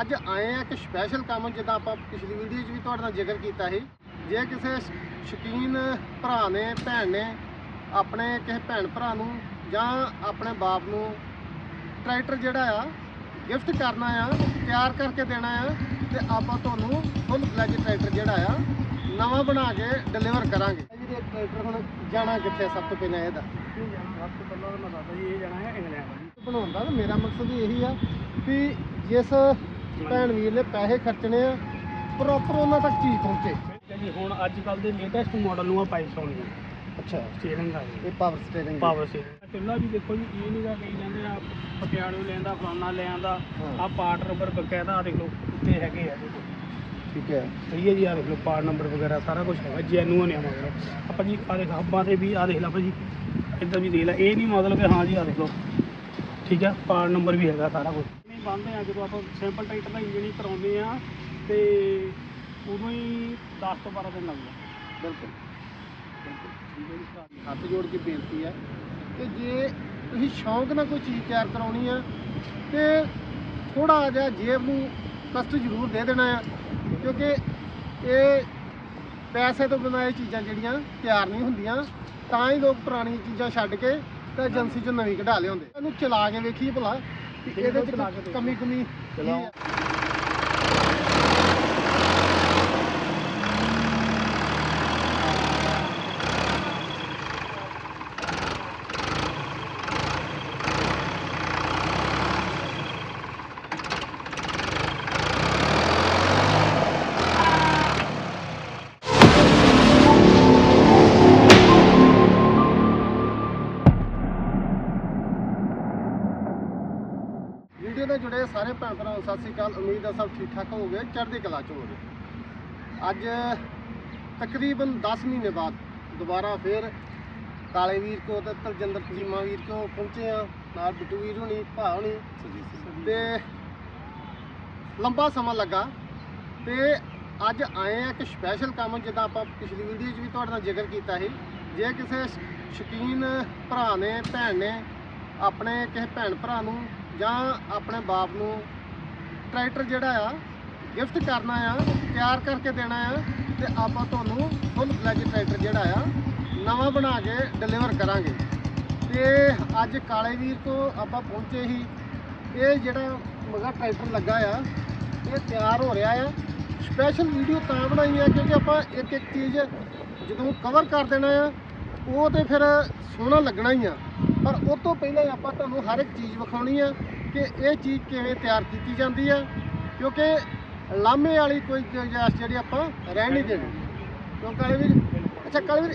ਅੱਜ ਆਏ ਆ ਕਿ ਸਪੈਸ਼ਲ ਕੰਮ ਜਿੱਦਾਂ ਆਪਾਂ ਪਿਛਲੀ ਵੀਡੀਓ 'ਚ ਵੀ ਤੁਹਾਡੇ ਨਾਲ ਜ਼ਿਕਰ ਕੀਤਾ ਸੀ। ਜੇ ਕਿਸੇ ਸ਼- ਸ਼ੌਕੀਨ ਭਰਾ ਨੇ, ਭੈਣ ਨੇ ਆਪਣੇ ਕਿਸੇ ਭੈਣ ਭਰਾ ਨੂੰ ਜਾਂ ਆਪਣੇ ਬਾਪ ਨੂੰ ਟਰੈਕਟਰ ਜਿਹੜਾ ਆ ਗਿਫਟ ਕਰਨਾ ਆ, ਤਿਆਰ ਕਰਕੇ ਦੇਣਾ ਆ ਤੇ ਆਪਾਂ ਤੁਹਾਨੂੰ ਫੁੱਲ ਫਲੈਜ ਟਰੈਕਟਰ ਜਿਹੜਾ ਆ, ਨਵਾਂ ਬਣਾ ਕੇ ਡਿਲੀਵਰ ਕਰਾਂਗੇ। ਇਹ ਟਰੈਕਟਰ ਹੁਣ ਜਾਣਾ ਕਿੱਥੇ ਸਭ ਤੋਂ ਪਹਿਲਾਂ ਇਹਦਾ। ਸਭ ਤੋਂ ਪਹਿਲਾਂ ਮੈਂ ਦੱਸਦਾ ਜੀ ਇਹ ਜਾਣਾ ਹੈ ਇੰਗਲੈਂਡ ਬਣਾਉਣ ਦਾ ਮੇਰਾ ਮਕਸਦ ਇਹੀ ਆ ਵੀ ਜਿਸ ਭੈਣ ਵੀਰ ਨੇ ਪੈਸੇ ਖਰਚਣੇ ਆ ਪ੍ਰੋਪਰ ਉਹਨਾਂ ਤੱਕ ਚੀਜ਼ ਪਹੁੰਚੇ। ਠੀਕ ਹੈ ਜੀ ਹੁਣ ਅੱਜ ਕੱਲ ਦੇ ਲੇਟੈਸਟ ਮਾਡਲ ਨੂੰ ਆ ਪਾਈਪਸ ਆਉਣੀਆਂ ਅੱਛਾ। ਸਟੀਅਰਿੰਗ ਆ ਇਹ ਪਾਵਰ ਸਟੀਅਰਿੰਗ ਪਾਵਰ ਸਟੀਅਰਿੰਗ ਚੁੱਲਾ ਵੀ ਦੇਖੋ ਜੀ ਇਹ ਨਹੀਂਗਾ ਕਈ ਜਾਂਦੇ ਆ ਪਟਿਆਲੇ ਲੈਂਦਾ ਫਲਾਨਾ ਲੈਂਦਾ ਹਾਂ। ਆ ਪਾਰਟ ਨੰਬਰ ਬਕਾਇਦਾ ਆਹ ਦੇਖ ਲਓ ਉੱਤੇ ਹੈਗੇ ਆ ਦੇਖੋ ਠੀਕ ਹੈ। ਸਹੀ ਹੈ ਜੀ ਆ ਦੇਖ ਲਓ ਪਾਰਟ ਨੰਬਰ ਵਗੈਰਾ ਸਾਰਾ ਕੁਝ ਹੈਗਾ ਜੈਨੂਅਨ ਆ ਮਗਰ ਆਪਾਂ ਜੀ ਆ ਦੇਖ ਹੱਬਾਂ ਤੇ ਵੀ ਆ ਦੇਖ ਲਾ ਭਾਜੀ ਇੱਧਰ ਵੀ ਦੇਖ ਲੈ ਇਹ ਨਹੀਂ ਮਤਲਬ ਕਿ ਹਾਂ ਜੀ ਆ ਦੇਖ ਲਓ। ਠੀਕ ਹੈ ਪਾਰਟ ਨੰਬਰ ਵੀ ਹੈਗਾ ਸਾਰਾ ਕੁਝ ਨਹੀਂ ਬੰਦੇ ਆ ਜਦੋਂ ਆਪਾਂ ਸਿੰਪਲ ਟਰੈਕਟਰ ਦਾ ਇੰਜਨ ਹੀ ਕਰਾਉਂਦੇ ਆ ਤੇ ਉਦੋਂ ਹੀ 10 ਤੋਂ 12 ਦਿਨ ਲੱਗਦਾ ਬਿਲਕੁਲ। ਬਿਲਕੁਲ। ਹੈ। ਹੱਥ ਜੋੜ ਕੇ ਬੇਨਤੀ ਆ ਕਿ ਜੇ ਤੁਸੀਂ ਸ਼ੌਂਕ ਨਾਲ ਕੋਈ ਚੀਜ਼ ਤਿਆਰ ਕਰਾਉਣੀ ਆ ਤੇ ਥੋੜਾ ਜਿਹਾ ਜੇਬ ਨੂੰ ਕਸ਼ਟ ਜ਼ਰੂਰ ਦੇ ਦੇਣਾ ਆ ਕਿਉਂਕਿ ਇਹ ਪੈਸੇ ਤੋਂ ਬਿਨਾਂ ਇਹ ਚੀਜ਼ਾਂ ਜਿਹੜੀਆਂ ਤਿਆਰ ਨਹੀਂ ਹੁੰਦੀਆਂ ਤਾਂ ਹੀ ਲੋਕ ਪੁਰਾਣੀਆਂ ਚੀਜ਼ਾਂ ਛੱਡ ਕੇ ਤੇ ਏਜੰਸੀ 'ਚ ਨਵੀਂ ਕਢਾ ਲਿਆਉਂਦੇ ਇਹਨੂੰ ਚਲਾ ਕੇ ਵੇਖੀਏ ਭਲਾ। ਇਹਦੇ 'ਚ। ਕਮੀ ਕਮੀ ਵੀਡੀਓ ਨਾਲ ਜੁੜੇ ਸਾਰੇ ਭੈਣ ਭਰਾਵਾਂ ਸਤਿ ਸ੍ਰੀ ਅਕਾਲ। ਉਮੀਦ ਹੈ ਸਭ ਠੀਕ ਠਾਕ ਹੋਗੇ ਚੜ੍ਹਦੀ ਕਲਾ ਚ ਹੋਗੇ ਅੱਜ ਤਕਰੀਬਨ 10 ਮਹੀਨੇ ਬਾਅਦ ਦੁਬਾਰਾ ਫੇਰ ਕਾਲੇ ਵੀਰ ਕੋ ਤੇ ਤਰਜਿੰਦਰ ਚੀਮਾ ਵੀਰ ਕੋ ਪਹੁੰਚੇ ਆ ਨਾਲ ਬਿੱਟੂ ਵੀਰ ਹੋਣੀ, ਭਾ ਹੋਣੀ। ਤੇ ਲੰਬਾ ਸਮਾਂ ਲੱਗਾ। ਤੇ ਅੱਜ ਆਏ ਆ ਕਿ ਸਪੈਸ਼ਲ ਕੰਮ, ਜਿੱਦਾਂ ਆਪਾਂ ਪਿਛਲੀ ਵੀਡੀਓ 'ਚ ਵੀ ਤੁਹਾਡੇ ਨਾਲ ਜ਼ਿਕਰ ਕੀਤਾ ਸੀ। ਜੇ ਕਿਸੇ ਸ਼- ਸ਼ੌਕੀਨ ਭਰਾ ਨੇ, ਭੈਣ ਨੇ, ਆਪਣੇ ਕਿਸੇ ਭੈਣ ਭਰਾ ਨੂੰ ਜਾਂ ਆਪਣੇ ਬਾਪ ਨੂੰ ਟਰੈਕਟਰ ਜਿਹੜਾ ਆ ਗਿਫਟ ਕਰਨਾ ਆ, ਤਿਆਰ ਕਰਕੇ ਦੇਣਾ ਆ, ਤੇ ਆਪਾਂ ਤੁਹਾਨੂੰ ਫੁੱਲ ਫਲੈਜ ਟਰੈਕਟਰ ਜਿਹੜਾ ਆ, ਨਵਾਂ ਬਣਾ ਕੇ ਡਿਲੀਵਰ ਕਰਾਂਗੇ। ਤੇ ਅੱਜ ਕਾਲੇ ਵੀਰ ਤੋਂ ਆਪਾਂ ਪਹੁੰਚੇ ਹੀ, ਇਹ ਜਿਹੜਾ ਮਗਾ ਟਰੈਕਟਰ ਲੱਗਾ ਆ, ਇਹ ਤਿਆਰ ਹੋ ਰਿਹਾ ਆ। ਸਪੈਸ਼ਲ ਵੀਡੀਓ ਤਾਂ ਬਣਾਈ ਆ, ਕਿਉਂਕਿ ਆਪਾਂ ਇੱਕ ਇੱਕ ਚੀਜ਼ ਜਦੋਂ ਕਵਰ ਕਰ ਦੇਣਾ ਆ, ਉਹ ਤੇ ਫਿਰ ਸੋਹਣਾ ਲੱਗਣਾ ਹੀ ਆ। ਪਰ ਉਸ ਤੋਂ ਪਹਿਲਾਂ ਹੀ ਆਪਾਂ ਤੁਹਾਨੂੰ ਹਰ ਇੱਕ ਚੀਜ਼ ਵਿਖਾਉਣੀ ਆ ਕਿ ਇਹ ਚੀਜ਼ ਕਿਵੇਂ ਤਿਆਰ ਕੀਤੀ ਜਾਂਦੀ ਆ ਕਿਉਂਕਿ ਲਾਮੇ ਵਾਲੀ ਕੋਈ ਗੁੰਜਾਇਸ਼ ਜਿਹੜੀ ਆਪਾਂ ਰਹਿਣ ਨਹੀਂ ਦੇਣੀ। ਕਿਉਂ ਕਾਲੇ ਵੀਰ ਅੱਛਾ ਕਾਲੇ ਵੀਰ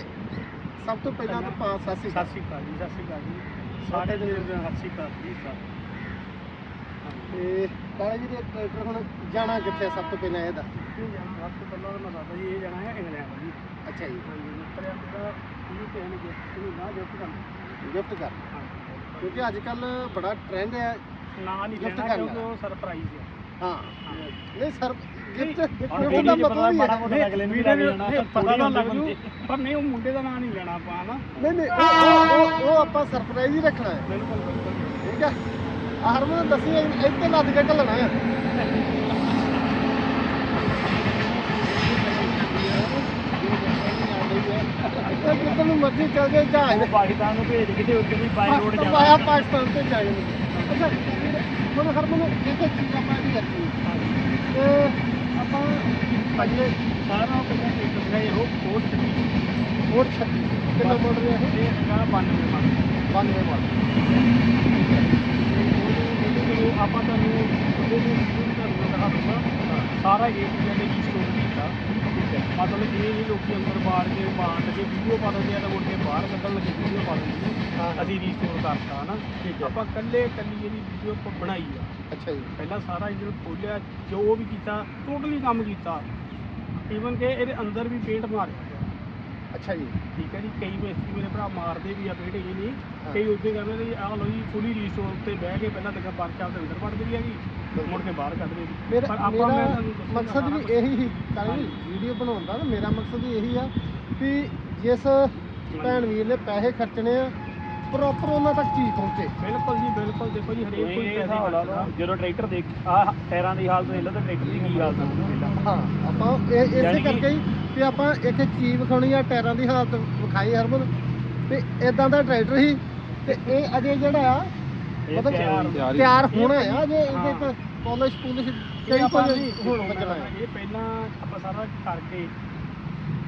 ਸਭ ਤੋਂ ਪਹਿਲਾਂ ਤਾਂ ਪਾ ਅਕਾਲ। ਸ਼੍ਰੀ ਅਕਾਲ ਜੀ ਅਕਾਲ ਜੀ। ਸਾਰੇ ਦੇ ਜੀ। ਸਰ ਤੇ ਕਾਲੇ ਵੀਰ ਇਹ ਟਰੈਕਟਰ ਹੁਣ ਜਾਣਾ ਕਿੱਥੇ ਸਭ ਤੋਂ ਪਹਿਲਾਂ ਇਹ ਦੱਸ ਸਭ ਤੋਂ ਪਹਿਲਾਂ ਤਾਂ ਮੈਂ ਦੱਸਦਾ ਜੀ ਇਹ ਜਾਣਾ ਹੈ ਇੰਗਲੈਂਡ ਜੀ। ਅੱਛਾ ਜੀ। ਹਾਂਜੀ ਉੱਪਰ ਮੇਰਾ ਇਹ ਗਿਫਟ ਨਹੀਂ ਨਾ ਗਿਫਟ ਕਰਨਾ ਗਿਫਟ ਕਰ। ਕਿਉਂਕਿ ਅੱਜ ਕੱਲ ਬੜਾ ਟ੍ਰੈਂਡ ਹੈ। ਨਾ ਨਹੀਂ Gift ਲੈਣਾ ਕਰਨਾ। ਕਿਉਂਕਿ ਉਹ ਸਰਪ੍ਰਾਈਜ਼ ਹੈ। ਹਾਂ। ਨਹੀਂ ਸਰ ਗਿਫਟ ਗਿਫਟ ਦਾ ਮਤਲਬ ਹੀ। ਹੈ ਮੋਟਾ ਅਗਲੇ ਨੂੰ ਵੀ ਲੱਗ ਜਾਣਾ ਪਤਾ ਤਾਂ ਲੱਗ ਜੂ ਪਰ ਨਹੀਂ ਉਹ ਮੁੰਡੇ ਦਾ ਨਾਂ ਨਹੀਂ ਲੈਣਾ ਆਪਾਂ ਨਾ ਨਹੀਂ ਨਹੀਂ ਉਹ- ਉਹ ਉਹ ਆਪਾਂ ਸਰਪ੍ਰਾਈਜ਼ ਹੀ ਰੱਖਣਾ ਹੈ। ਬਿਲਕੁਲ ਬਿਲਕੁਲ। ਠੀਕ ਹੈ? ਆਹ ਹਰਮਨ ਦੱਸੀ ਇੱਥੇ ਲੱਦ ਕੇ ਘੱਲਣਾ ਹੈ। ਇਹ ਨੂੰ ਮਰਜ਼ੀ ਚੱਲ ਜਾਏ ਜਹਾਜ਼ ਉਹ ਪਾਕਿਸਤਾਨ ਨੂੰ ਭੇਜ ਕੇ ਤੇ ਉੱਥੇ ਵੀ ਬਾਈ ਰੋਡ ਪਾਕਿਸਤਾਨ ਜਾਣਾ ਆਇਆ ਪਾਕਿਸਤਾਨ ਤੇ ਜਾਏ ਅੱਛਾ ਮਨ ਹਰਮਨ ਇੱਕ ਇੱਕ ਚੀਜ਼ ਆਪਾਂ ਇਹ ਰੱਖੀ ਤੇ ਆਪਾਂ ਭਾਜੀ ਸਾਰਾ ਕੁਝ ਇੱਕ ਹੈ ਉਹ ਕੋਡ ਚੱਲੀ ਹੋਰ 36 ਕਿੰਨਾ ਮਾਡਲ ਹੈ ਇਹ ਹੈਗਾ 92 ਮਾਡਲ 92 ਮਾਡਲ ਜਦੋਂ ਆਪਾਂ ਤੁਹਾਨੂੰ ਉਹਦੇ ਨੂੰ ਸ਼ੁਰੂ ਕਰਨਾ ਦਿਖਾਉਂਗਾ ਸਾਰਾ ਏ ਟੂ ਜ਼ੈਡ ਹੀ ਸਟੋਰ ਹੈ ਮਤਲਬ ਇਹ ਨਹੀਂ ਲੋਕੀ ਅੰਦਰ ਬਾਹਰ ਕੇ ਬਾਹਰ ਕੇ ਵੀਡੀਓ ਪਾ ਦਿੰਦੇ ਆ ਤਾਂ ਮੁੜ ਕੇ ਬਾਹਰ ਕੱਢਣ ਲੱਗੇ ਵੀਡੀਓ ਪਾ ਦਿੰਦੇ ਨੇ। ਹਾਂ। ਅਸੀਂ ਰੀਸਟੋਰ ਕਰਤਾ ਹਨਾ? ਠੀਕ ਹੈ। ਆਪਾਂ ਕੱਲੇ ਕੱਲੀ ਇਹਦੀ ਵੀਡੀਓ ਆਪਾਂ ਬਣਾਈ ਆ। ਅੱਛਾ ਜੀ। ਪਹਿਲਾਂ ਸਾਰਾ ਇੰਜਨ ਖੋਲਿਆ ਜੋ ਵੀ ਕੀਤਾ ਟੋਟਲੀ ਕੰਮ ਕੀਤਾ। ਈਵਨ ਕਿ ਇਹਦੇ ਅੰਦਰ ਵੀ ਪੇਂਟ ਮਾਰਿਆ ਅੱਛਾ ਜੀ। ਠੀਕ ਹੈ ਜੀ ਕਈ ਮਿਸਤਰੀ ਮੇਰੇ ਭਰਾ ਮਾਰਦੇ ਵੀ ਆ ਪੇਂਟ ਇਹ ਨਹੀਂ। ਕਈ ਉੱਤੇ ਕਹਿੰਦੇ ਨੇ ਆਹ ਲਓ ਜੀ ਫੁੱਲੀ ਰੀਸਟੋਰ ਤੇ ਬਹਿ ਕੇ ਪਹਿਲਾਂ ਤੱਕ ਵਰਕਸ਼ਾਪ ਦੇ ਅੰਦਰ ਵੜਦੀ ਵੀ ਹੈਗੀ। ਮੁੜ ਕੇ ਬਾਹਰ ਕੱਢਦੇ ਸੀ ਮੇਰਾ ਪਰ ਆਪਾਂ ਮੇਰਾ ਮੈਂ ਤੁਹਾਨੂੰ ਦੱਸੂੰਗਾ ਮਕਸਦ ਵੀ ਸਾਰਾ ਇਹੀ ਹੀ ਕਾਲੀ ਵੀਡੀਓ ਬਣਾਉਣ ਦਾ ਨਾ ਮੇਰਾ ਮਕਸਦ ਵੀ ਇਹੀ ਆ ਵੀ ਜਿਸ ਭੈਣ ਵੀਰ ਨੇ ਪੈਸੇ ਖਰਚਣੇ ਆ ਪ੍ਰੋਪਰ ਉਹਨਾਂ ਤੱਕ ਚੀਜ਼ ਪਹੁੰਚੇ। ਬਿਲਕੁਲ ਜੀ ਬਿਲਕੁਲ। ਦੇਖੋ ਜੀ ਹਰੇਕ ਕੋਈ ਕੋਈ ਪੈਸੇ ਹਿਸਾਬ ਲਾ ਲਓ ਜਦੋਂ ਟਰੈਕਟਰ ਦੇਖ ਆ ਟਾਇਰਾਂ ਦੀ ਹਾਲਤ ਦੇਖ ਲਓ ਤਾਂ ਟਰੈਕਟਰ ਦੀ ਕੀ ਹਾਲਤ ਹੋਊਗੀ ਪਹਿਲਾਂ ਹਾਂ ਆਪਾਂ ਇਹ ਇਸੇ ਯਾਨੀ ਕਿ- ਕਰਕੇ ਹੀ ਕਿ ਆਪਾਂ ਇੱਕ ਚੀਜ਼ ਵਿਖਾਉਣੀ ਆ ਟਾਇਰਾਂ ਦੀ ਹਾਲਤ ਵਿਖਾਈ ਹਰਮਨ। ਤੇ ਇਦਾਂ ਦਾ ਟਰੈਕਟਰ ਸੀ ਤੇ ਇਹ ਅਜੇ ਜਿਹੜਾ ਆ ਮਤਲਬ ਤਿਆਰ- ਹੋਣਾ। ਆ ਜੇ। ਇਹਦੇ ਤੇ ਪਾਲਿਸ਼ ਪੁਲਿਸ਼ ਕਈ ਕੁਝ ਹੁਣ। ਹੈ ਇਹ ਪਹਿਲਾਂ ਆਪਾਂ ਸਾਰਾ ਕਰਕੇ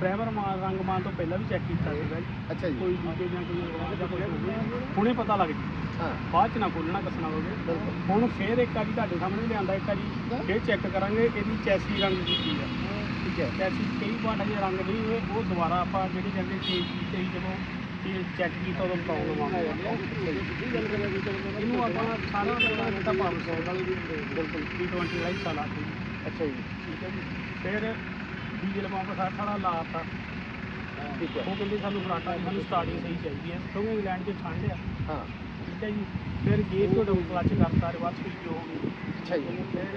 ਪ੍ਰਾਈਮਰ ਮਾਰ ਰੰਗ ਮਾਰ ਤੋਂ ਪਹਿਲਾਂ ਵੀ ਚੈੱਕ ਕੀਤਾ ਸੀਗਾ ਜੀ। ਅੱਛਾ ਜੀ। ਕੋਈ ਲੀਕੇ ਜਾਂ ਕੋਈ ਹੁਣੇ ਪਤਾ ਲੱਗ ਜੀ ਹਾਂ। ਬਾਅਦ ਚ ਨਾ ਖੋਲਣਾ ਕੱਸਣਾ ਹੋਵੇ। ਹੁਣ ਫੇਰ ਇੱਕ ਆ ਜੀ ਤੁਹਾਡੇ ਸਾਹਮਣੇ ਲਿਆਂਦਾ ਇੱਕ ਆ ਜੀ ਫੇਰ ਚੈੱਕ ਕਰਾਂਗੇ ਇਹਦੀ ਚੈਸੀ ਰੰਗ ਦੀ ਕੀ ਹੈ ਠੀਕ ਹੈ। ਚੈਸੀ ਕਈ ਵਾਰ ਜੇ ਰੰਗ ਨਹੀਂ ਹੋਏ ਉਹ ਦੁਬਾਰਾ ਆਪਾਂ ਜਿਹੜੀ ਕਹਿੰਦੇ ਚੇਂਜ ਕੀਤੇ ਜਦੋਂ ਇਹ ਚੈੱਕ ਕੀਤਾ ਉਦੋਂ ਪ੍ਰੋਬਲਮ ਆ ਇਹਨੂੰ ਆਪਾਂ ਸਾਰਾ ਜਿਹੜਾ ਦਿੱਤਾ ਪਾਵਰ ਸੌ ਨਾਲ ਬਿਲਕੁਲ। T20 ਦਾ ਹਿੱਸਾ ਲਾ ਕੇ ਅੱਛਾ ਜੀ। ਠੀਕ ਹੈ ਜੀ। ਫਿਰ ਡੀਜ਼ਲ ਪੰਪ ਸਾਰਾ ਸਾਰਾ ਲਾਤਾ। ਠੀਕ ਹੈ। ਉਹ ਕਹਿੰਦੇ ਸਾਨੂੰ ਫਰਾਟਾ ਸਾਨੂੰ ਸਟਾਰਟਿੰਗ ਸਹੀ ਚਾਹੀਦੀ ਹੈ। ਕਿਉਂਕਿ ਇੰਗਲੈਂਡ 'ਚ ਠੰਡ ਆ। ਹਾਂ। ਠੀਕ ਹੈ ਜੀ। ਫਿਰ ਗੇਅਰ ਤੋਂ ਡਬਲ ਕਲਚ ਕਰਤਾ ਰਿਵਰਸ ਸਪੀਡ ਹੋ ਗਈ ਅੱਛਾ ਜੀ। ਫਿਰ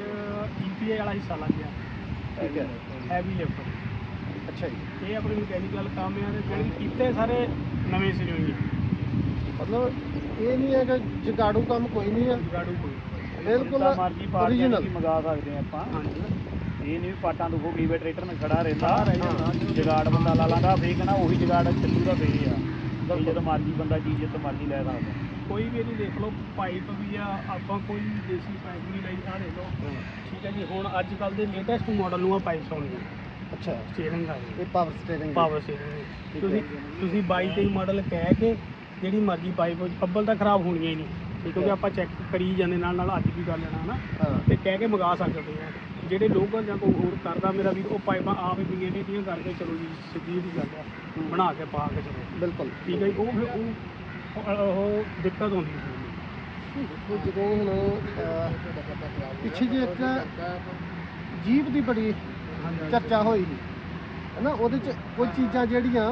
ਈਪੀਏ ਵਾਲਾ ਹਿੱਸਾ ਲੱਗ ਗਿਆ। ਠੀਕ ਹੈ। ਹੈਵੀ ਲਿਫਟ ਅੱਛਾ ਜੀ। ਇਹ ਆਪਣੇ ਮਕੈਨੀਕਲ ਕੰਮ ਆ ਤੇ ਜਿਹੜੇ ਕੀਤੇ ਸਾਰੇ ਨਵੇਂ ਸਿਰੇ ਹੋਈ ਮਤਲਬ ਇਹ ਨਹੀਂ ਹੈ ਕਿ ਜਗਾੜੂ ਕੰਮ ਕੋਈ ਨਹੀਂ ਹੈ। ਗਾੜੂ ਕੋਈ ਬਿਲਕੁਲ ਜਿੱਦਾਂ ਮਰਜ਼ੀ ਪਾਰਟ original। ਦੀ ਮੰਗਾ ਸਕਦੇ ਹਾਂ ਆਪਾਂ। ਹਾਂਜੀ। ਇਹ ਨਹੀਂ ਵੀ ਪਾਟਾਂ ਤੋਂ ਕਈ ਵਾਰ ਟਰੈਕਟਰ ਨਾਲ ਖੜਾ ਰਹਿੰਦਾ। ਜਗਾੜ ਬੰਦਾ ਲਾ ਲਾਂਦਾ ਫੇਰ ਕਹਿੰਦਾ ਉਹੀ ਜਗਾੜ ਚੱਲੂਗਾ ਫੇਰ ਆ। ਵੀ ਜਦੋਂ ਮਰਜ਼ੀ ਬੰਦਾ ਚੀਜ਼ ਜਿੱਤ ਮਰਜ਼ੀ ਲੈ ਸਕਦਾ। ਕੋਈ ਵੀ ਇਹਦੀ ਦੇਖ ਲਓ ਪਾਈਪ ਵੀ ਆ ਆਪਾਂ ਕੋਈ ਵੀ ਦੇਸੀ ਪਾਈਪ ਨਹੀਂ ਲਈ ਆ ਦੇਖ ਲਓ। ਠੀਕ ਹੈ ਜੀ ਹੁਣ ਅੱਜ ਕੱਲ ਦੇ ਲੇਟੈਸਟ ਮਾਡਲ ਨੂੰ ਆ ਪਾਈਪ ਆਉਣਗੇ। ਅੱਛਾ। ਸਟੀਅਰਿੰਗ ਆ ਗਈ। ਇਹ ਪਾਵਰ ਸਟੀਅਰਿੰਗ ਪਾਵਰ ਸਟੀਅਰਿੰਗ ਤੁਸੀਂ ਤੁਸੀਂ 22 23 ਮਾਡਲ ਕਹਿ ਕੇ ਜਿਹੜੀ ਮਰਜ਼ੀ ਪਾਈਪ ਅੱਬਲ ਤਾਂ ਖਰਾਬ ਹੋਣੀਆਂ ਹੀ ਨਹੀਂ। ਕਿਉਂਕਿ ਆਪਾਂ ਚੈੱਕ ਕਰੀ ਜਾਂਦੇ ਨਾਲ ਨਾਲ ਅੱਜ ਵੀ ਕਰ ਲੈਣਾ ਹਨਾ। ਤੇ ਕਹਿ ਕੇ ਮੰਗਾ ਸਕਦੇ ਆ। ਜਿਹੜੇ ਲੋਕਲ ਜਾਂ ਕੋਈ ਹੋਰ ਕਰਦਾ ਮੇਰਾ ਵੀ ਉਹ ਪਾਈਪਾਂ ਆਪ ਹੀ ਬਿਗੇ ਦੀਆਂ ਕਰਕੇ ਚਲੋ ਜੀ ਸਿੱਧੀ ਦੀ ਗੱਲ ਆ। ਬਣਾ ਕੇ ਪਾ ਕੇ ਚਲੋ। ਬਿਲਕੁਲ। ਠੀਕ ਹੈ ਉਹ ਫਿਰ ਉਹ ਦਿੱਕਤ ਆਉਂਦੀ ਸੀ ਜਦੋਂ ਹੁਣ ਪਿੱਛੇ ਜੇ ਇੱਕ ਜੀਪ ਦੀ ਬੜੀ ਚਰਚਾ ਹੋਈ ਸੀ ਹੈਨਾ ਉਹਦੇ ਚ ਕੁਝ ਚੀਜ਼ਾਂ ਜਿਹੜੀਆਂ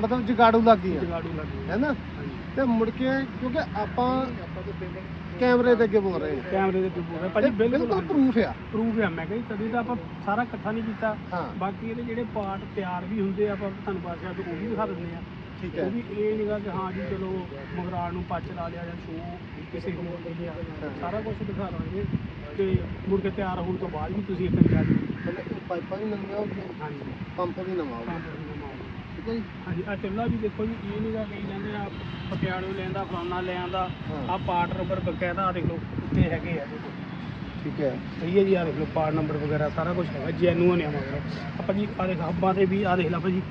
ਮਤਲਬ ਜਗਾੜੂ ਲੱਗ ਗਈਆਂ। ਜਗਾੜੂ ਲੱਗੇ ਹੈਨਾ ਹਾਂਜੀ। ਤੇ ਮੁੜ ਕੇ ਕਿਉਂਕਿ ਆਪਾਂ ਕੈਮਰੇ ਦੇ ਅੱਗੇ ਬੋਲ ਰਹੇ ਹਾਂ। ਕੈਮਰੇ ਦੇ ਹੈ। ਤੇ ਭਾਜੀ ਬਿਲਕੁਲ ਪ੍ਰੂਫ ਆ। ਪ੍ਰੂਫ ਹੈ ਮੈਂ ਕਹਿੰਦੀ ਤਦੀ ਤਾਂ ਆਪਾਂ ਸਾਰਾ ਇਕੱਠਾ ਨਹੀਂ ਕੀਤਾ। ਹਾਂ। ਬਾਕੀ ਇਹਦੇ ਜਿਹੜੇ ਪਾਰਟ ਤਿਆਰ ਵੀ ਹੁੰਦੇ ਆ ਆਪਾਂ ਤੁਹਾਨੂੰ ਪਾਸਿਆ ਤੋਂ ਉਹ ਵੀ ਦਿਖਾ ਦਿੰਦੇ ਆ। ਠੀਕ ਉਹ ਹੈ। ਵੀ ਇਹ ਨਹੀਂਗਾ ਕਿ ਹਾਂ ਜੀ ਚਲੋ ਮਗਰਾੜ ਨੂੰ ਪੱਚ ਲਾ ਲਿਆ ਜਾਂ ਸ਼ੋ ਕਿਸੇ ਹੋਰ ਦੇ ਲਿਆ। ਸਾਰਾ ਕੁਝ ਦਿਖਾ ਦਾਂਗੇ। ਤੇ ਮੁੜ ਕੇ ਤਿਆਰ ਹੋਣ ਤੋਂ ਬਾਅਦ ਵੀ ਤੁਸੀਂ ਇੱਕ ਜਾ ਕੇ ਮਤਲਬ ਇਹ ਪਾਈਪਾਂ ਵੀ ਨਵੀਆਂ ਹੋ ਗਈਆਂ। ਹਾਂਜੀ। ਪੰਪ ਵੀ ਨਵਾਂ ਹੋ ਗਿਆ। ਠੀਕ ਹੈ ਜੀ? ਹਾਂਜੀ ਆ ਟਿੱਲਾ ਵੀ ਦੇਖੋ ਜੀ ਇਹ ਨਹੀਂਗਾ ਕਹੀ ਜਾਂਦੇ ਆ ਪਟਿਆਲੇ ਲੈਂਦਾ ਫਲਾਨਾ ਲੈ ਆਂਦਾ ਹਾਂ। ਆ ਪਾਰਟ ਨੰਬਰ ਬਕਾਇਦਾ ਆ ਦੇਖ ਲਓ ਉੱਤੇ ਹੈਗੇ ਆ ਦੇਖੋ। ਠੀਕ ਹੈ। ਸਹੀ ਹੈ ਜੀ ਆ ਦੇਖ ਲਓ ਪਾਰਟ ਨੰਬਰ ਵਗੈਰਾ ਸਾਰਾ ਕੁਝ ਹੈਗਾ ਜੈਨੂਅਨ ਆ ਮਗਰ ਆਪਾਂ ਜੀ ਆ ਦੇਖ ਹੱਬਾਂ ਤੇ ਵੀ ਆ ਦੇਖ ਲਾ ਭਾਜੀ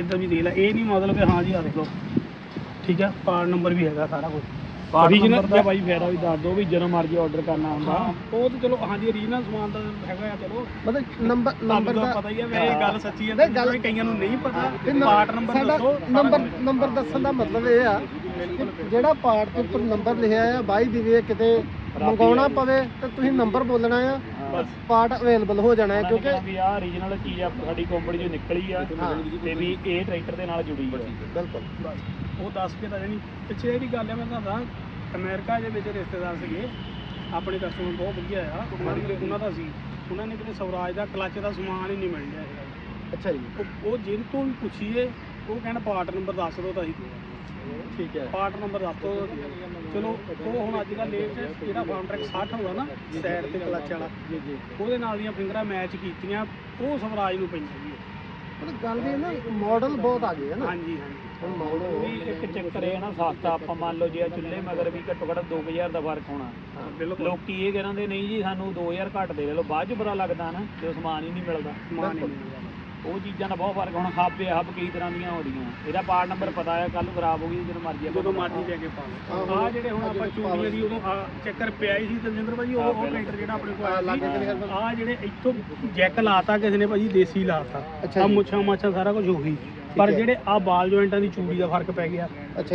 ਇੱਧਰ ਵੀ ਦੇਖ ਲੈ ਇਹ ਨਹੀਂ ਮਤਲਬ ਕਿ ਹਾਂ ਜੀ ਆ ਦੇਖ ਲਓ। ਠੀਕ ਹੈ ਪਾਰਟ ਨੰਬਰ ਵੀ ਹੈਗਾ ਸਾਰਾ ਕੁਝ ਨੰਬਰ ਦਾ। ਬਾਈ ਫਾਇਦਾ ਵੀ ਦੱਸ ਦਿਓ ਵੀ ਜਦੋਂ ਮਰਜ਼ੀ ਆਰਡਰ ਕਰਨਾ ਹੁੰਦਾ। ਹਾਂ ਉਹ ਤਾਂ ਚਲੋ ਹਾਂਜੀ ਓਰੀਜਨਲ ਸਮਾਨ ਤਾਂ ਹੈਗਾ ਆ ਚਲੋ। ਮਤਲਬ ਨੰਬਰ ਨੰਬਰ ਦਾ ਪਤਾ ਹੀ ਹੈ ਵੈਸੇ ਗੱਲ ਸੱਚੀ ਹੈ ਨਹੀਂ, ਕਈਆਂ ਨੂੰ ਨਹੀਂ ਪਤਾ। ਪਾਰਟ ਨੰਬਰ ਦੱਸੋ ਨੰਬਰ ਨੰਬਰ ਦੱਸਣ ਦਾ ਮਤਲਬ ਇਹ ਆ ਜਿਹੜਾ ਪਾਰਟ ਦੇ ਉੱਪਰ ਨੰਬਰ ਲਿਖਿਆ ਆ ਬਾਈ ਦੀ ਵੇ ਕਿਤੇ ਮੰਗਾਉਣਾ ਪਵੇ ਤੇ ਤੁਸੀਂ ਨੰਬਰ ਬੋਲਣਾ ਆ ਪਾਰਟ ਅਵੇਲੇਬਲ ਹੋ ਜਾਣਾ ਹੈ ਕਿਉਂਕਿ ਆਹ origignal ਚੀਜ਼ ਆ ਸਾਡੀ ਕੰਪਨੀ ਚੋਂ ਨਿਕਲੀ ਆ ਹਾਂ। ਤੇ ਵੀ ਇਹ ਟਰੈਕਟਰ ਦੇ ਨਾਲ ਜੁੜੀ ਆ। ਬਿਲਕੁਲ। ਉਹ ਦੱਸ ਕੇ ਤਾਂ ਜਾਣੀ। ਪਿੱਛੇ ਜਿਹੜੀ ਗੱਲ ਹੈ ਮੈਂ ਤੁਹਾਨੂੰ ਦੱਸਾਂ ਅਮਰੀਕਾ ਦੇ ਵਿੱਚ ਰਿਸ਼ਤੇਦਾਰ ਸੀਗੇ। ਆਪਣੇ ਕਸਟਮਰ ਬਹੁਤ ਵਧੀਆ ਆ। ਉਹਨਾਂ ਦੀ ਦਾ ਸੀ। ਉਹਨਾਂ ਨੇ ਕਿਤੇ ਸਵਰਾਜ ਦਾ ਕਲੱਚ ਦਾ ਸਮਾਨ ਹੀ ਨਹੀਂ ਮਿਲ ਰਿਹਾ ਅੱਛਾ ਜੀ। ਉਹ- ਉਹ ਜਿਹਨ ਤੋਂ ਵੀ ਪੁੱਛੀਏ ਉਹ ਕਹਿੰਦਾ ਪਾਰਟ ਨੰਬਰ ਦੱਸ ਦਿਓ ਤਾਂ ਅਸੀਂ ਦੇ ਠੀਕ ਹੈ। ਪਾਰਟ ਨੰਬਰ ਦੱਸ ਦਿਓ। ਚਲੋ ਉਹ ਹੁਣ ਅੱਜ ਕੱਲ੍ਹ ਲੇਟ ਜਿਹੜਾ ਫਾਰਮ ਟਰੈਕ 60 ਹੁੰਦਾ ਨਾ ਸਾਈਡ ਤੇ ਕਲੱਚ ਵਾਲਾ ਜੀ ਜੀ ਉਹਦੇ ਨਾਲ ਦੀਆਂ ਫਿੰਗਰਾਂ ਮੈਚ ਕੀਤੀਆਂ ਉਹ ਸਵਰਾਜ ਨੂੰ ਪਈਆਂ ਜੀ ਪਰ ਗੱਲ ਇਹ ਨਾ ਮਾਡਲ ਬਹੁਤ ਆ ਗਏ ਹੈ ਨਾ। ਹਾਂਜੀ ਹਾਂਜੀ। ਹੁਣ ਮਾਡਲ ਵੀ ਇੱਕ ਚੱਕਰ ਇਹ ਨਾ ਸਸਤਾ ਆਪਾਂ ਮੰਨ ਲਓ ਜੇ ਆਹ ਚੁੱਲ੍ਹੇ ਮਗਰ ਵੀ ਘੱਟੋ ਘੱਟ 2000 ਦਾ ਫ਼ਰਕ ਹੋਣਾ। ਬਿਲਕੁਲ। ਲੋਕੀ ਇਹ ਕਹਿੰਦੇ ਨਹੀਂ ਜੀ ਸਾਨੂੰ 2000 ਘੱਟ ਦੇ ਲੈ ਲਓ ਬਾਅਦ ਚ ਬੁਰਾ ਲੱਗਦਾ ਨਾ ਜਦੋਂ ਸਮਾਨ ਹੀ ਨਹੀਂ ਮਿਲਦਾ। ਸਮਾਨ ਹੀ ਨਹੀਂ ਮਿਲਦਾ। ਉਹ ਚੀਜ਼ਾਂ ਦਾ ਬਹੁਤ ਫ਼ਰਕ ਹੁਣ ਹੱਬ ਆ ਹੱਬ ਕਈ ਤਰ੍ਹਾਂ ਦੀਆਂ ਹੁੰਦੀਆਂ ਇਹਦਾ ਪਾਰਟ ਨੰਬਰ ਪਤਾ ਆ ਕੱਲ ਖਰਾਬ ਹੋ ਗਈ ਜਦੋਂ ਮਰਜ਼ੀ ਆਪਾਂ ਜਦੋਂ ਮਰਜ਼ੀ ਲੈ ਕੇ ਪਾ ਹਾਂ, ਲਓ ਆ ਜਿਹੜੇ ਹੁਣ ਆਪਾਂ ਚੂੜੀਆਂ ਦੀ ਉਦੋਂ ਆਹ ਚੱਕਰ ਪਿਆ ਹੀ ਸੀ ਦਲਜਿੰਦਰ ਭਾਜੀ ਉਹ ਉਹ ਟਰੈਕਟਰ ਜਿਹੜਾ ਆਪਣੇ ਕੋਲ ਹਾਂ, ਆਇਆ ਆ ਜਿਹੜੇ ਇੱਥੋਂ ਜੈਕ ਲਾਤਾ ਕਿਸੇ ਨੇ ਭਾਜੀ ਦੇਸੀ ਲਾਤਾ। ਆ। ਮੁੱਛਾਂ ਮਾਛਾਂ ਸਾਰਾ ਕੁਝ ਉਹੀ। ਪਰ ਹੈ। ਜਿਹੜੇ ਆ ਬਾਲ ਜੁਆਇੰਟਾਂ ਦੀ ਚੂੜੀ ਦਾ ਫ਼ਰਕ ਪੈ ਗਿਆ।